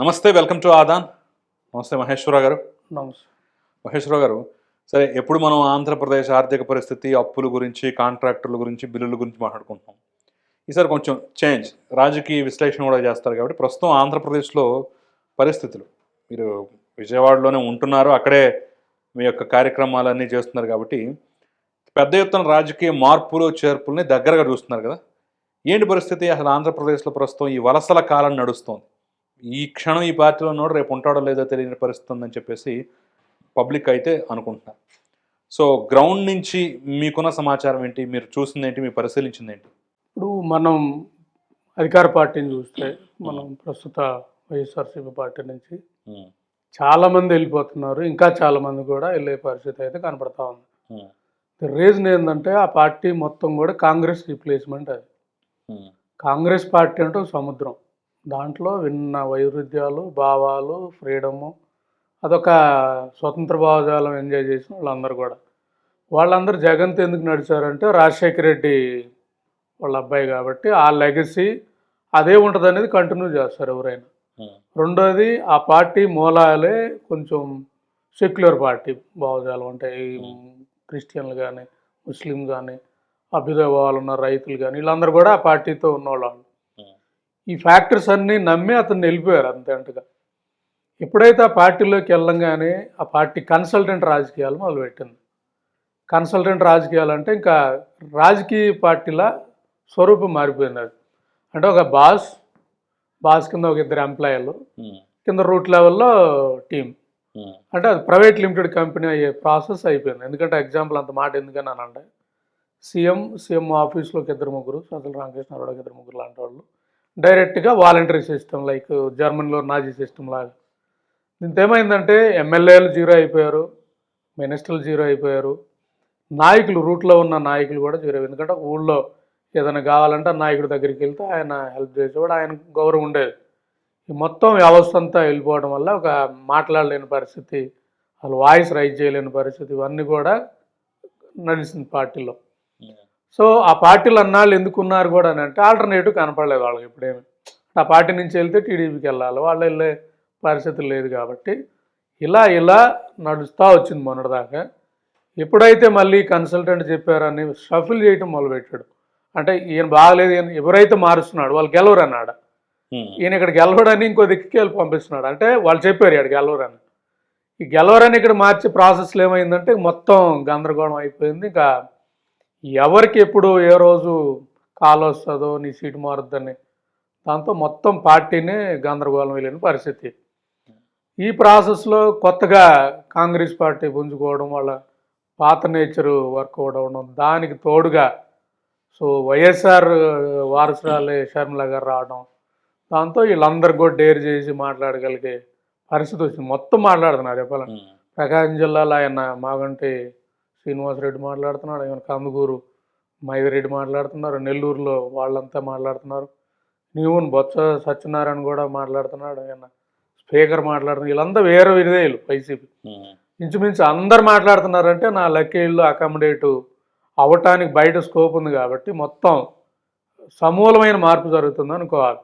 నమస్తే welcome to Aadan. నమస్తే మహేశ్వరరావు గారు. నమస్తే. మహేశ్వరరావు గారు సరే ఎప్పుడు మనం ఆంధ్రప్రదేశ్ ఆర్థిక పరిస్థితి అప్పుల గురించి కాంట్రాక్టర్ల గురించి బిల్లుల గురించి మాట్లాడుకుంటున్నాం? ఈసారి కొంచెం చేంజ్ రాజకీయ విశ్లేషణ కూడా చేస్తారు కాబట్టి ప్రస్తుతం ఆంధ్రప్రదేశ్లో పరిస్థితులు. మీరు విజయవాడలోనే ఉంటున్నారు అక్కడే మీ యొక్క కార్యక్రమాలన్నీ చేస్తున్నారు కాబట్టి పెద్ద ఎత్తున రాజకీయ మార్పులు చేర్పుల్ని దగ్గరగా చూస్తున్నారు కదా. ఏంటి పరిస్థితి? అసలు ఆంధ్రప్రదేశ్లో ప్రస్తుతం ఈ వలసల కాలం నడుస్తోంది. ఈ క్షణం ఈ పార్టీలో ఉన్నాడు రేపు ఉంటాడో లేదో తెలియని పరిస్థితి ఉందని చెప్పేసి పబ్లిక్ అయితే అనుకుంటున్నారు. సో గ్రౌండ్ నుంచి మీకున్న సమాచారం ఏంటి? మీరు చూసింది ఏంటి? మీరు పరిశీలించింది ఏంటి? ఇప్పుడు మనం అధికార పార్టీని చూస్తే మనం ప్రస్తుత వైఎస్ఆర్సీపీ పార్టీ నుంచి చాలామంది వెళ్ళిపోతున్నారు. ఇంకా చాలామంది కూడా వెళ్ళే పరిస్థితి అయితే కనపడతా ఉంది. రీజన్ ఏంటంటే ఆ పార్టీ మొత్తం కూడా కాంగ్రెస్ రీప్లేస్మెంట్ అది. కాంగ్రెస్ పార్టీ అంటే సముద్రం. దాంట్లో విన్న వైరుధ్యాలు భావాలు ఫ్రీడము అదొక స్వతంత్ర భావజాలం ఎంజాయ్ చేసిన వాళ్ళందరూ కూడా. వాళ్ళందరూ జగన్తో ఎందుకు నడిచారంటే రాజశేఖర రెడ్డి వాళ్ళ అబ్బాయి కాబట్టి ఆ లెగసీ అదే ఉంటుంది అనేది కంటిన్యూ చేస్తారు ఎవరైనా. రెండోది ఆ పార్టీ మూలాలే కొంచెం సెక్యులర్ పార్టీ భావజాలం అంటే ఈ క్రిస్టియన్లు కానీ ముస్లిం కానీ అభ్యుదయ భావాలు ఉన్న రైతులు కానీ వీళ్ళందరూ కూడా ఆ పార్టీతో ఉన్నవాళ్ళు. ఈ ఫ్యాక్టర్స్ అన్నీ నమ్మి అతన్ని వెళ్ళిపోయారు అంతేంటగా ఎప్పుడైతే ఆ పార్టీలోకి వెళ్ళంగానే ఆ పార్టీ కన్సల్టెంట్ రాజకీయాలు మొదలుపెట్టింది. కన్సల్టెంట్ రాజకీయాలు అంటే ఇంకా రాజకీయ పార్టీల స్వరూపం మారిపోయింది అది. అంటే ఒక బాస్ బాస్ కింద ఒక ఇద్దరు ఎంప్లాయీలు కింద రూట్ లెవెల్లో టీం అంటే అది ప్రైవేట్ లిమిటెడ్ కంపెనీ అయ్యే ప్రాసెస్ అయిపోయింది. ఎందుకంటే ఎగ్జాంపుల్ అంత మాట ఎందుకని అని అంటే సీఎం సీఎం ఆఫీస్లోకి ఇద్దరు ముగ్గురు సజ్జల రామకృష్ణారావు ఇద్దరు ముగ్గురు లాంటి వాళ్ళు డైరెక్ట్గా వాలంటరీ సిస్టమ్ లైక్ జర్మనీలో నాజీ సిస్టమ్ లాగా. దీంతో ఏమైందంటే ఎమ్మెల్యేలు జీరో అయిపోయారు మినిస్టర్లు జీరో అయిపోయారు. నాయకులు రూట్లో ఉన్న నాయకులు కూడా జీరో ఎందుకంటే ఊళ్ళో ఏదైనా కావాలంటే ఆ నాయకుడి దగ్గరికి వెళ్తే ఆయన హెల్ప్ చేసేవాడు ఆయన గౌరవం ఉండేది. ఈ మొత్తం వ్యవస్థ అంతా వెళ్ళిపోవడం వల్ల ఒక మాట్లాడలేని పరిస్థితి వాళ్ళు వాయిస్ రైజ్ చేయలేని పరిస్థితి ఇవన్నీ కూడా నడిచింది పార్టీలో. సో ఆ పార్టీలు అన్నాళ్ళు ఎందుకు ఉన్నారు కూడా అని అంటే ఆల్టర్నేటివ్ కనపడలేదు వాళ్ళకి ఇప్పుడేమి. ఆ పార్టీ నుంచి వెళ్తే టీడీపీకి వెళ్ళాలి వాళ్ళు వెళ్ళే పరిస్థితి లేదు కాబట్టి ఇలా ఇలా నడుస్తూ వచ్చింది మొన్నటిదాకా. ఎప్పుడైతే మళ్ళీ కన్సల్టెంట్ చెప్పారని షఫిల్ చేయటం మొదలుపెట్టాడు. అంటే ఈయన బాగలేదు ఈయన ఎవరైతే మారుస్తున్నాడు వాళ్ళు గెలవరు అన్నాడు ఈయన ఇక్కడ గెలవడని ఇంకో దిక్కుకి వెళ్ళి పంపిస్తున్నాడు. అంటే వాళ్ళు చెప్పారు ఇక్కడ గెలవరని. ఈ గెలవరని ఇక్కడ మార్చే ప్రాసెస్లో ఏమైందంటే మొత్తం గందరగోళం అయిపోయింది. ఇంకా ఎవరికి ఎప్పుడు ఏ రోజు కాల్ వస్తుందో నీ సీటు మారుద్దని దాంతో మొత్తం పార్టీనే గందరగోళం వెళ్ళిన పరిస్థితి. ఈ ప్రాసెస్లో కొత్తగా కాంగ్రెస్ పార్టీ పుంజుకోవడం వాళ్ళ పాత నేచరు వర్క్ అవడం దానికి తోడుగా సో వైఎస్ఆర్ వారసురాలే షర్మిల గారు రావడం దాంతో వీళ్ళందరూ కూడా డేర్ చేసి మాట్లాడగలిగే పరిస్థితి వచ్చింది. మొత్తం మాట్లాడుతున్నారు చెప్పాలంటే. ఉమ్, ప్రకాశం జిల్లాలో ఆయన మాగంటి శ్రీనివాసరెడ్డి మాట్లాడుతున్నాడు ఆయన కందుకూరు మైదిరెడ్డి మాట్లాడుతున్నారు నెల్లూరులో వాళ్ళంతా మాట్లాడుతున్నారు. నీవున్ బొత్స సత్యనారాయణ కూడా మాట్లాడుతున్నాడు ఆయన స్పీకర్ మాట్లాడుతున్నారు. వీళ్ళంతా వేరే విధేయులు వైసీపీ. ఇంచుమించు అందరు మాట్లాడుతున్నారంటే నా లక్కీళ్ళు అకామిడేట్ అవ్వటానికి బయట స్కోప్ ఉంది కాబట్టి మొత్తం సమూలమైన మార్పు జరుగుతుంది అనుకోవాలి.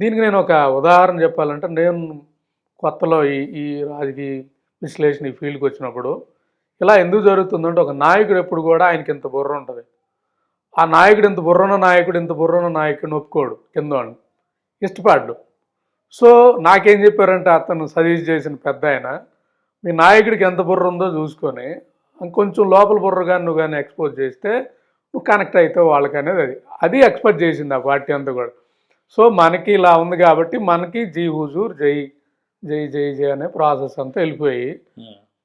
దీనికి నేను ఒక ఉదాహరణ చెప్పాలంటే నేను కొత్తలో ఈ ఈ రాజకీయ విశ్లేషణ ఈ ఫీల్డ్కి వచ్చినప్పుడు ఇలా ఎందుకు జరుగుతుందంటే ఒక నాయకుడు ఎప్పుడు కూడా ఆయనకి ఇంత బుర్ర ఉంటుంది. ఆ నాయకుడు ఇంత బుర్రన నాయకుడు ఇంత బుర్రన నాయకుడిని ఒప్పుకోడు కింద వాడు. ఇష్టపడ్డు. సో నాకేం చెప్పారంటే అతను సజెస్ట్ చేసిన పెద్ద ఆయన మీ నాయకుడికి ఎంత బుర్ర ఉందో చూసుకొని కొంచెం లోపల బుర్ర కానీ నువ్వు కానీ ఎక్స్పోజ్ చేస్తే నువ్వు కనెక్ట్ అవుతావు వాళ్ళకనేది అది. అది ఎక్స్పెక్ట్ చేసింది ఆ పార్టీ అంతా కూడా. సో మనకి ఇలా ఉంది కాబట్టి మనకి జీ హుజూర్ జై జై జై జై అనే ప్రాసెస్ అంతా వెళ్ళిపోయి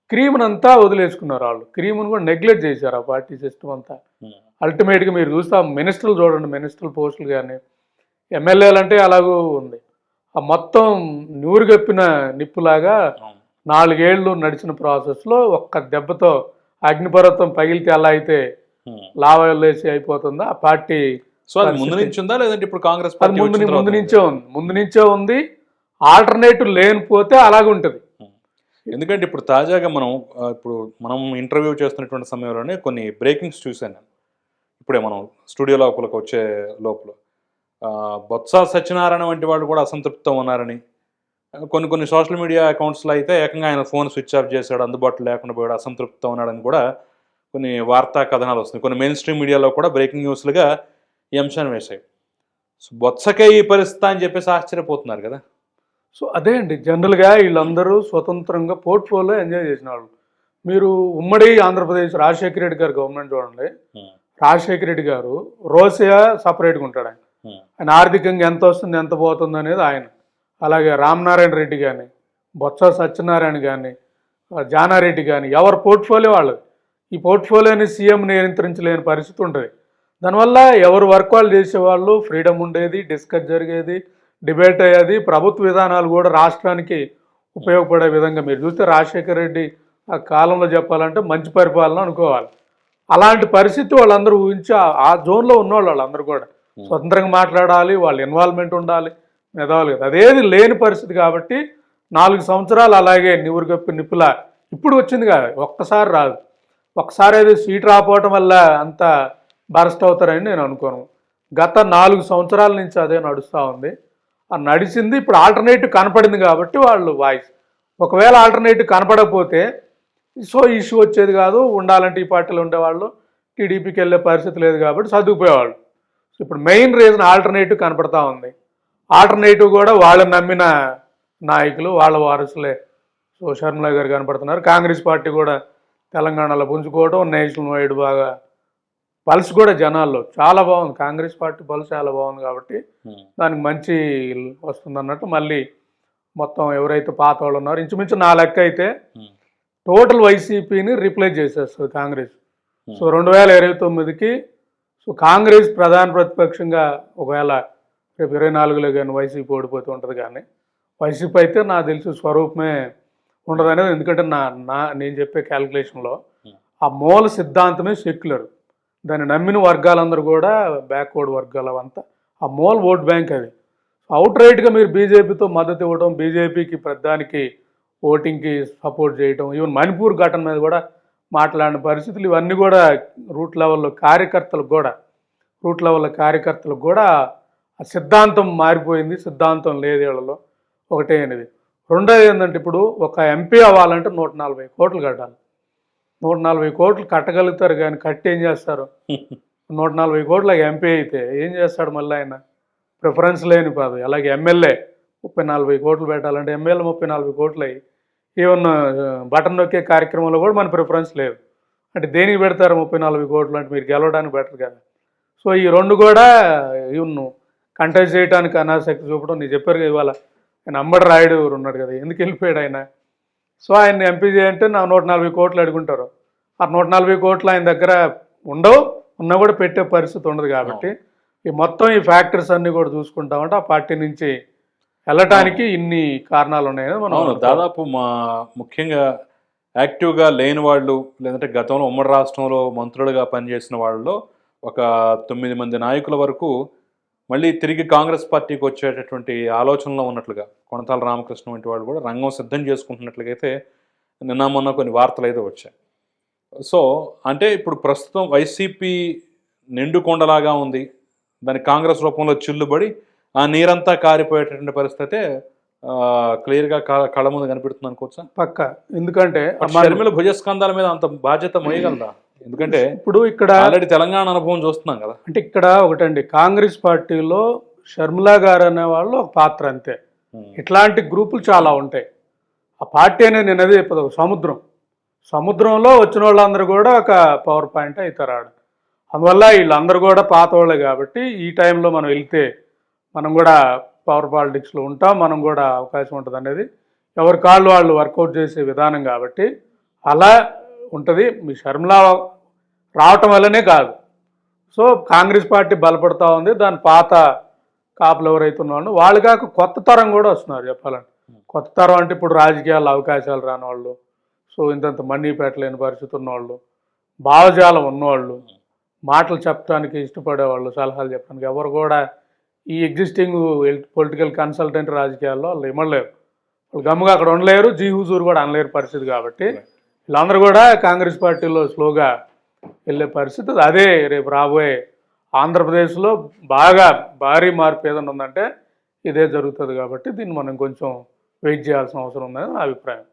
ఉమ్, క్రీమ్ని అంతా వదిలేసుకున్నారు వాళ్ళు. క్రీమ్ని కూడా నెగ్లెక్ట్ చేశారు ఆ పార్టీ సిస్టమ్ అంతా. ఉమ్, అల్టిమేట్గా మీరు చూస్తే మినిస్టర్లు చూడండి మినిస్టర్ పోస్టులు కానీ ఎమ్మెల్యేలు అంటే అలాగూ ఉంది. ఆ మొత్తం నూరుగప్పిన నిప్పులాగా అవును. నాలుగేళ్ళు నడిచిన ప్రాసెస్లో ఒక్క దెబ్బతో అగ్నిపర్వతం పగిలితే ఎలా అయితే ఉమ్. లావేసి అయిపోతుందో ఆ పార్టీ సో అది ముందు నుంచి ఉందా? లేదంటే ఇప్పుడు కాంగ్రెస్ పార్టీ ముందు నుంచే ఉంది. ముందు నుంచే ఉంది. ఆల్టర్నేటివ్ లేనిపోతే అలాగే ఉంటుంది ఎందుకంటే ఇప్పుడు తాజాగా మనం ఇప్పుడు మనం ఇంటర్వ్యూ చేస్తున్నటువంటి సమయంలోనే కొన్ని బ్రేకింగ్స్ చూశాను నేను. ఇప్పుడే మనం స్టూడియో లోపలికి వచ్చే లోపల. బొత్స సత్యనారాయణ వంటి వాళ్ళు కూడా అసంతృప్తితో ఉన్నారని. కొన్ని కొన్ని సోషల్ మీడియా అకౌంట్స్లో అయితే ఏకంగా ఆయన ఫోన్ స్విచ్ ఆఫ్ చేశాడు అందుబాటులో లేకుండా పోయాడు అసంతృప్తితో ఉన్నాడని కూడా కొన్ని వార్తా కథనాలు వస్తున్నాయి. కొన్ని మెయిన్ స్ట్రీమ్ మీడియాలో కూడా బ్రేకింగ్ న్యూస్లుగా ఈ అంశాన్ని వేశాయి. సో బొత్సకే ఈ పరిస్థితి అని చెప్పేసి ఆశ్చర్యపోతున్నారు కదా. సో అదే అండి జనరల్గా వీళ్ళందరూ స్వతంత్రంగా పోర్ట్ఫోలియో ఎంజాయ్ చేసిన వాళ్ళు. మీరు ఉమ్మడి ఆంధ్రప్రదేశ్ రాజశేఖర రెడ్డి గారు గవర్నమెంట్ చూడండి. రాజశేఖర రెడ్డి గారు రోసియా సపరేట్గా ఉంటాడు ఆయన. ఆయన ఆర్థికంగా ఎంత వస్తుంది ఎంత పోతుంది అనేది ఆయన. అలాగే రామనారాయణ రెడ్డి కానీ బొత్స సత్యనారాయణ కానీ జానారెడ్డి కానీ ఎవరి పోర్ట్ఫోలియో వాళ్ళది. ఈ పోర్ట్ఫోలియోని సీఎం నియంత్రించలేని పరిస్థితి ఉంటుంది. దానివల్ల ఎవరు వర్క్ వాళ్ళు చేసేవాళ్ళు ఫ్రీడమ్ ఉండేది డిస్కస్ జరిగేది డిబేట్ అయ్యేది. ప్రభుత్వ విధానాలు కూడా రాష్ట్రానికి ఉపయోగపడే విధంగా మీరు చూస్తే రాజశేఖర రెడ్డి ఆ కాలంలో చెప్పాలంటే మంచి పరిపాలన అనుకోవాలి. అలాంటి పరిస్థితి వాళ్ళందరూ ఊహించి ఆ- జోన్లో ఉన్నవాళ్ళు వాళ్ళందరూ కూడా స్వతంత్రంగా మాట్లాడాలి వాళ్ళ ఇన్వాల్వ్మెంట్ ఉండాలి మెదవాలి కదా. అదేది లేని పరిస్థితి కాబట్టి నాలుగు సంవత్సరాలు అలాగే నివురుగప్పి నిప్పుల ఇప్పుడు వచ్చింది కాదు ఒక్కసారి రాదు. ఒక్కసారి అది సీట్ రాకపోవటం వల్ల అంత బరస్ట్ అవుతారని నేను అనుకోను. గత నాలుగు సంవత్సరాల నుంచి అదే నడుస్తూ ఉంది. నడిచింది ఇప్పుడు ఆల్టర్నేటివ్ కనపడింది కాబట్టి వాళ్ళు వాయిస్. ఒకవేళ ఆల్టర్నేటివ్ కనపడకపోతే సో ఇష్యూ వచ్చేది కాదు ఉండాలంటే ఈ పార్టీలో ఉండేవాళ్ళు టీడీపీకి వెళ్ళే పరిస్థితి లేదు కాబట్టి చదువుకుపోయేవాళ్ళు ఇప్పుడు మెయిన్ రీజన్ ఆల్టర్నేటివ్ కనపడతా ఉంది. ఆల్టర్నేటివ్ కూడా వాళ్ళు నమ్మిన నాయకులు వాళ్ళ వారసులే. సో షర్మిల గారు కనపడుతున్నారు. కాంగ్రెస్ పార్టీ కూడా తెలంగాణలో పుంజుకోవడం నేషనల్ వైడ్ బాగా పల్స్ కూడా జనాల్లో చాలా బాగుంది. కాంగ్రెస్ పార్టీ పల్స్ చాలా బాగుంది కాబట్టి దానికి మంచి వస్తుంది అన్నట్టు మళ్ళీ మొత్తం ఎవరైతే పాత వాళ్ళు ఉన్నారో ఇంచుమించు నా లెక్క అయితే టోటల్ వైసీపీని రీప్లేస్ చేసేస్తుంది కాంగ్రెస్. సో రెండు వేల ఇరవై తొమ్మిదికి సో కాంగ్రెస్ ప్రధాన ప్రతిపక్షంగా ఒకవేళ రేపు ఇరవై నాలుగులో కానీ వైసీపీ ఓడిపోతూ ఉంటుంది కానీ వైసీపీ అయితే నాకు తెలిసి స్వరూపమే ఉండదు అనేది ఎందుకంటే నా నా నేను చెప్పే క్యాలిక్యులేషన్లో ఆ మూల సిద్ధాంతమే సెక్యులర్ దాన్ని నమ్మిన వర్గాలందరూ కూడా బ్యాక్వర్డ్ వర్గాలు అవంతా. ఆ మూల ఓట్ బ్యాంక్ అది. అవుట్ రైట్గా మీరు బీజేపీతో మద్దతు ఇవ్వడం బీజేపీకి ప్రధానికి ఓటింగ్కి సపోర్ట్ చేయటం ఈవెన్ మణిపూర్ ఘటన మీద కూడా మాట్లాడిన పరిస్థితులు ఇవన్నీ కూడా రూట్ లెవెల్లో కార్యకర్తలకు కూడా రూట్ లెవెల్లో కార్యకర్తలకు కూడా ఆ సిద్ధాంతం మారిపోయింది సిద్ధాంతం లేదు వీళ్ళలో. ఒకటే అనేది రెండోది ఏంటంటే ఇప్పుడు ఒక ఎంపీ అవ్వాలంటే నూట నలభై కోట్లు కట్టాలి. నూట నలభై కోట్లు కట్టగలుగుతారు కానీ కట్టి ఏం చేస్తారు? నూట నలభై కోట్ల ఎంపీ అయితే ఏం చేస్తాడు మళ్ళీ ఆయన? ప్రిఫరెన్స్ లేని పదవి. అలాగే ఎమ్మెల్యే ముప్పై నలభై కోట్లు పెట్టాలంటే ఎమ్మెల్యే ముప్పై నలభై కోట్లు అయ్యి ఈవెన్ బటన్ నొక్కే కార్యక్రమంలో కూడా మన ప్రిఫరెన్స్ లేదు. అంటే దేనికి పెడతారు ముప్పై నలభై కోట్లు అంటే మీరు గెలవడానికి బెటర్ కదా. సో ఈ రెండు కూడా ఈవెన్ కంటెస్ట్ చేయడానికి అనాసక్తి చూపడం నేను చెప్పారు కదా ఇవాళ ఆయన అంబడి రాయుడు ఉన్నాడు కదా ఎందుకు వెళ్ళిపోయాడు ఆయన? సో ఆయన ఎంపీ చేయంటే నా నూట నలభై కోట్లు అడుగుంటారు. ఆ నూట నలభై కోట్లు ఆయన దగ్గర ఉండవు ఉన్నా కూడా పెట్టే పరిస్థితి ఉండదు కాబట్టి ఈ మొత్తం ఈ ఫ్యాక్టర్స్ అన్ని కూడా చూసుకుంటామంటే ఆ పార్టీ నుంచి వెళ్ళటానికి ఇన్ని కారణాలు ఉన్నాయని మనం అవును దాదాపు మా ముఖ్యంగా యాక్టివ్గా లేని వాళ్ళు లేదంటే గతంలో ఉమ్మడి రాష్ట్రంలో మంత్రులుగా పనిచేసిన వాళ్ళలో ఒక తొమ్మిది మంది నాయకుల వరకు మళ్ళీ తిరిగి కాంగ్రెస్ పార్టీకి వచ్చేటటువంటి ఆలోచనలో ఉన్నట్లుగా కొనతాల రామకృష్ణ వంటి వాళ్ళు కూడా రంగం సిద్ధం చేసుకుంటున్నట్లుగా అయితే నిన్న మొన్న కొన్ని వార్తలు అయితే వచ్చాయి. సో అంటే ఇప్పుడు ప్రస్తుతం వైసీపీ నిండు కొండలాగా ఉంది. దాని కాంగ్రెస్ రూపంలో చిల్లుబడి ఆ నీరంతా కారిపోయేటటువంటి పరిస్థితి అయితే క్లియర్గా కళ్ళ ముందు కనిపెడుతుంది అనుకోవచ్చా? పక్క. ఎందుకంటే షర్మిల భుజస్కంధాల మీద అంత బాధ్యత మోయగలదా? ఎందుకంటే ఇప్పుడు ఇక్కడ ఆల్రెడీ తెలంగాణ అనుభవం చూస్తున్నాం కదా. అంటే ఇక్కడ ఒకటండి కాంగ్రెస్ పార్టీలో షర్మిలా గారు అనే వాళ్ళు ఒక పాత్ర అంతే. ఇట్లాంటి గ్రూపులు చాలా ఉంటాయి. ఆ పార్టీ అనేది నేను అదే చెప్పదు ఒక సముద్రం. సముద్రంలో వచ్చిన వాళ్ళందరూ కూడా ఒక పవర్ పాయింట్ అవుతారు ఆడ. అందువల్ల వీళ్ళందరూ కూడా పాత వాళ్ళే కాబట్టి ఈ టైంలో మనం వెళ్తే మనం కూడా పవర్ పాలిటిక్స్లో ఉంటాం మనం కూడా అవకాశం ఉంటుంది అనేది ఎవరి కాళ్ళు వాళ్ళు వర్కౌట్ చేసే విధానం కాబట్టి అలా ఉంటుంది. మీ షర్మిలా రావటం వల్లనే కాదు. సో కాంగ్రెస్ పార్టీ బలపడతా ఉంది. దాని పాత కాపులు ఎవరైతే ఉన్నారో వాళ్ళు కాక కొత్త తరం కూడా వస్తున్నారు చెప్పాలంటే. కొత్త తరం అంటే ఇప్పుడు రాజకీయాల్లో అవకాశాలు రాని వాళ్ళు సో ఇంతంత మనీ పెట్టలేని పరిస్థితి ఉన్నవాళ్ళు భావజాలం ఉన్నవాళ్ళు మాటలు చెప్పడానికి ఇష్టపడేవాళ్ళు సలహాలు చెప్పడానికి ఎవరు కూడా ఈ ఎగ్జిస్టింగ్ పొలిటికల్ కన్సల్టెంట్ రాజకీయాల్లో వాళ్ళు ఇమ్మలేరు వాళ్ళు గమ్ముగా అక్కడ ఉండలేరు. జీ హుజూర్ కూడా అనలేరు పరిస్థితి కాబట్టి. వీళ్ళందరూ కూడా కాంగ్రెస్ పార్టీలో స్లోగా వెళ్ళే పరిస్థితి అదే రేపు రాబోయే ఆంధ్రప్రదేశ్లో బాగా భారీ మార్పు ఏదైనా ఉందంటే ఇదే జరుగుతుంది కాబట్టి దీన్ని మనం కొంచెం వెయిట్ చేయాల్సిన అవసరం ఉందని నా అభిప్రాయం.